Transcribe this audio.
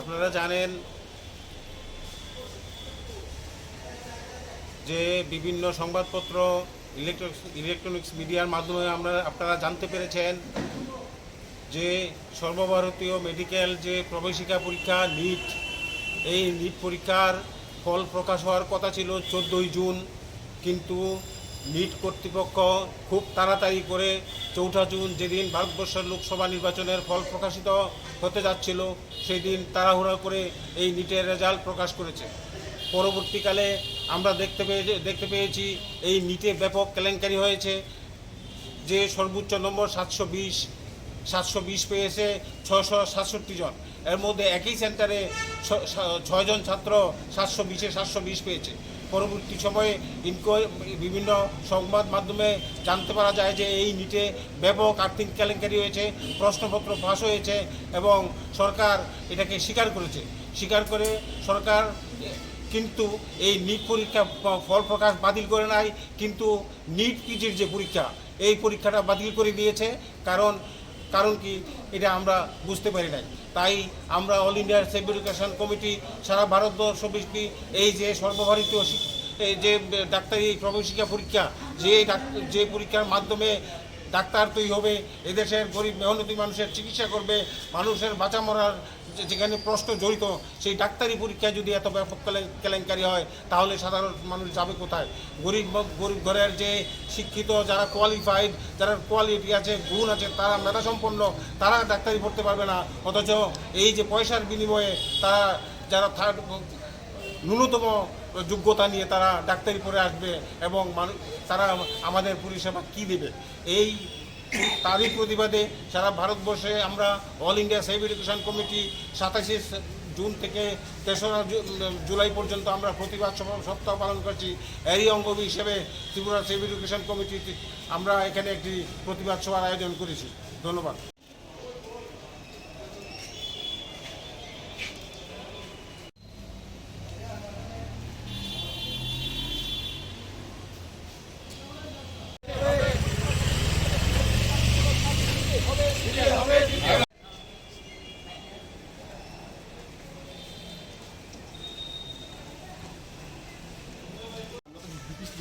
আপনারা জানেন যে বিভিন্ন সংবাদপত্র ইলেকট্রনিক্স ইলেকট্রনিক্স মিডিয়ার মাধ্যমে আমরা, আপনারা জানতে পেরেছেন যে সর্বভারতীয় মেডিকেল যে প্রবেশিকা পরীক্ষা নিট এই নিট পরীক্ষার ফল প্রকাশ হওয়ার কথা ছিল চোদ্দোই জুন। কিন্তু নিট কর্তৃপক্ষ খুব তাড়াতাড়ি করে চৌঠা জুন যেদিন ভারতবর্ষের লোকসভা নির্বাচনের ফল প্রকাশিত হতে যাচ্ছিল সেই দিন তাড়াহুড়া করে এই নিটের রেজাল্ট প্রকাশ করেছে। পরবর্তীকালে আমরা দেখতে পেয়ে দেখতে পেয়েছি এই নিটে ব্যাপক কেলেঙ্কারি হয়েছে, যে সর্বোচ্চ নম্বর সাতশো বিশ সাতশো বিশ পেয়েছে ছশো সাতষট্টি জন। এর মধ্যে একই সেন্টারে ছয়জন ছাত্র সাতশো বিশে সাতশো বিশ পেয়েছে। পরবর্তী সময়ে ইনকোয়ারি বিভিন্ন সংবাদ মাধ্যমে জানতে পারা যায় যে এই নিটে ব্যাপক আর্থিক কেলেঙ্কারি হয়েছে, প্রশ্নপত্র ফাঁস হয়েছে এবং সরকার এটাকে স্বীকার করেছে। স্বীকার করে সরকার কিন্তু এই নিট পরীক্ষা ফল প্রকাশ বাতিল করে নাই, কিন্তু নিট পিজির যে পরীক্ষা, এই পরীক্ষাটা বাতিল করে দিয়েছে। কারণ কারণ কি, এটা আমরা বুঝতে পারি নাই। তাই আমরা অল ইন্ডিয়ার সেফ এডুকেশন কমিটি সারা ভারতবর্ষব্যাপী এই যে সর্বভারতীয় যে ডাক্তারি প্রবেশিকা পরীক্ষা, যে যে পরীক্ষার মাধ্যমে ডাক্তার তৈরি হবে, এদেশের গরিব মেহনতি মানুষের চিকিৎসা করবে, মানুষের বাঁচা মরার যেখানে প্রশ্ন জড়িত, সেই ডাক্তারি পরীক্ষায় যদি এত ব্যাপক কেলেঙ্কারি হয়, তাহলে সাধারণ মানুষ যাবে কোথায়? গরিব গরিব ঘরের যে শিক্ষিত, যারা কোয়ালিফাইড যারা কোয়ালিটি আছে, গুণ আছে, তারা মেধাসম্পন্ন তারা ডাক্তারি পড়তে পারবে না। অথচ এই যে পয়সার বিনিময়ে তারা যারা থার্ড ন্যূনতম যোগ্যতা নিয়ে তারা ডাক্তারি পড়ে আসবে এবং তারা আমাদের পরিষেবা কী দেবে? এই তারই প্রতিবাদে সারা ভারতবর্ষে আমরা all India save education committee সাতাশে জুন থেকে তেসরা জুলাই পর্যন্ত আমরা প্রতিবাদ সপ্তাহ পালন করছি। এরই অঙ্গ হিসেবে ত্রিপুরা সেভ এডুকেশন কমিটি আমরা এখানে একটি প্রতিবাদ সভার আয়োজন করেছি। ধন্যবাদ।